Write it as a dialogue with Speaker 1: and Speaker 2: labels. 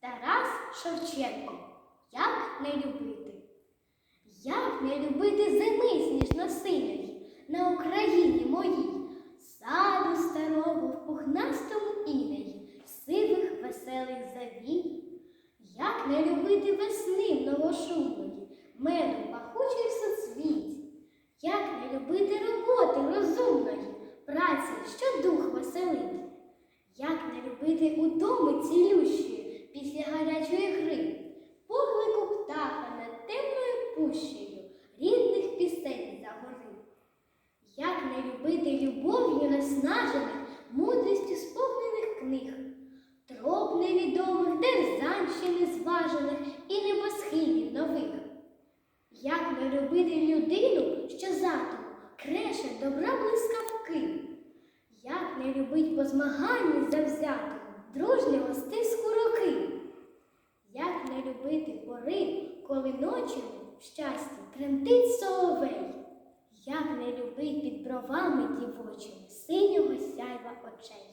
Speaker 1: Тарас Шевченко. Як не любити? Як не любити зими сніжно-синьої на Україні моїй, саду старого в пухнастому інеї, сивих веселих завій? Як не любити весни новошумної, меду пахучих соцвіть? Як не любити роботи розумної, праці, що дух веселить? Як не любити утоми цілющої темною рідних пісень за гори? Як не любити любов'ю наснажених, мудрістю сповнених книг, троп невідомих, дерзань ще незважених і небосхилів нових? Як не любити людину, що затому креше добра блискавки? Як не любить по змаганні завзятому, дружнього стиску руки? Як не любити пори, коли ночі Щастя, щасті тремтить соловей, як не любить під бровами дівочим синього сяйва очей.